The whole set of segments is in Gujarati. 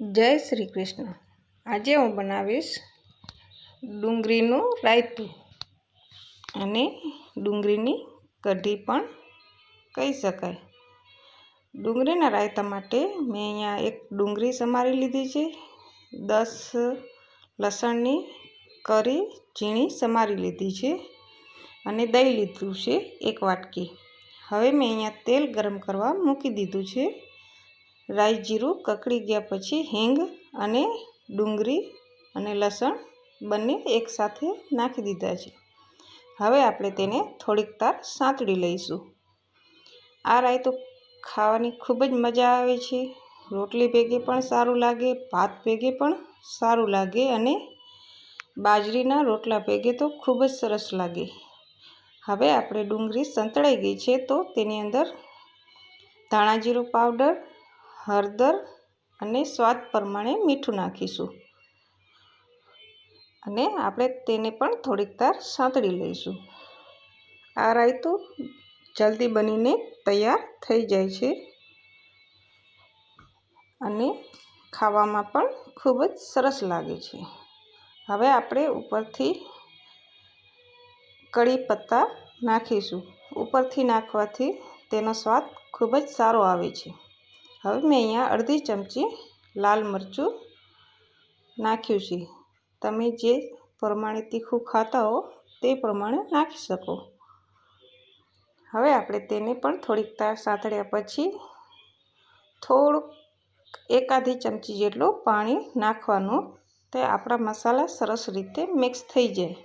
જય શ્રી કૃષ્ણ. આજે હું બનાવીશ ડુંગળીનું રાયતું. અને ડુંગળીની કઢી પણ કહી શકાય. ડુંગળીના રાયતા માટે મેં અહીંયા એક ડુંગળી સમારી લીધી છે. દસ લસણની કરી ઝીણી સમારી લીધી છે અને દહીં લીધું છે એક વાટકી. હવે મેં અહીંયા તેલ ગરમ કરવા મૂકી દીધું છે. રાઈ જીરું કકડી ગયા પછી હિંગ અને ડુંગળી અને લસણ બંને એકસાથે નાખી દીધા છે. હવે આપણે તેને થોડીક તાર સાંતળી લઈશું. આ રાયતું ખાવાની ખૂબ જ મજા આવે છે. રોટલી ભેગે પણ સારું લાગે, ભાત ભેગે પણ સારું લાગે અને બાજરીના રોટલા ભેગે તો ખૂબ જ સરસ લાગે. હવે આપણે ડુંગળી સંતળાઈ ગઈ છે તો તેની અંદર ધાણા જીરું પાવડર હળદર અને સ્વાદ પ્રમાણે મીઠું નાખીશું. અને આપણે તેને પણ થોડીક તાર સાંતળી લઈશું. આ રાયતું જલ્દી બનીને તૈયાર થઈ જાય છે. અને ખાવામાં પણ ખૂબ જ સરસ લાગે છે. હવે આપણે ઉપરથી કડી પત્તા નાખીશું. ઉપરથી નાખવાથી તેનો સ્વાદ ખૂબ જ સારો આવે છે. હવે મેં અહીંયા અડધી ચમચી લાલ મરચું નાખ્યું છે. તમે જે પ્રમાણે તીખું ખાતા હો, તે પ્રમાણે નાખી શકો. હવે આપણે તેને પણ થોડીક તાર સાંતળ્યા પછી થોડુંક એકાદી ચમચી જેટલું પાણી નાખવાનું. તે આપણા મસાલા સરસ રીતે મિક્સ થઈ જાય.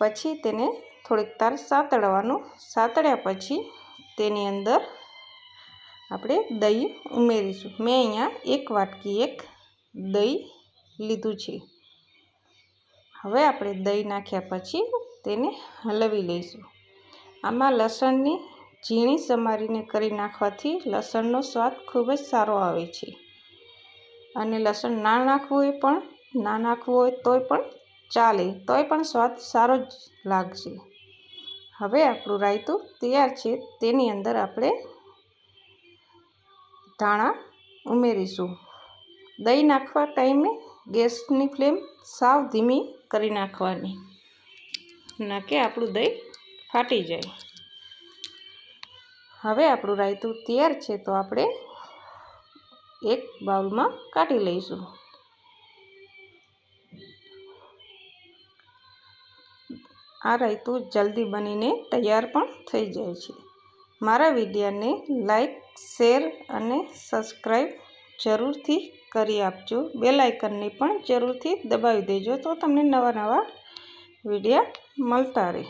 પછી તેને થોડીક તાર સાંતળવાનું. સાંતળ્યા પછી તેની અંદર આપણે દહીં ઉમેરીશું. મેં અહીંયા એક વાટકી એક દહીં લીધું છે. હવે આપણે દહીં નાખ્યા પછી તેને હલવી લઈશું. આમાં લસણની ઝીણી સમારીને કરી નાખવાથી લસણનો સ્વાદ ખૂબ જ સારો આવે છે. અને લસણ ના નાખવું હોય પણ ના નાખવું હોય તોય પણ ચાલે, તોય પણ સ્વાદ સારો જ લાગશે. હવે આપણું રાયતું તૈયાર છે. તેની અંદર આપણે ધાણા ઉમેરીશું. દહીં નાખવા ટાઈમે ગેસની ફ્લેમ સાવ ધીમી કરી નાખવાની. ના કે આપણું દહીં ફાટી જાય. હવે આપણું રાયતું તૈયાર છે તો આપણે એક બાઉલમાં કાઢી લઈશું. આ રાયતું જલ્દી બનીને તૈયાર પણ થઈ જાય છે. મારા વિડીયોને લાઈક, શેર અને સબસ્ક્રાઈબ જરૂરથી કરી આપજો. બેલ પણ જરૂરથી દબાવી દેજો તો તમને નવા નવા વિડીયા મળતા રહે.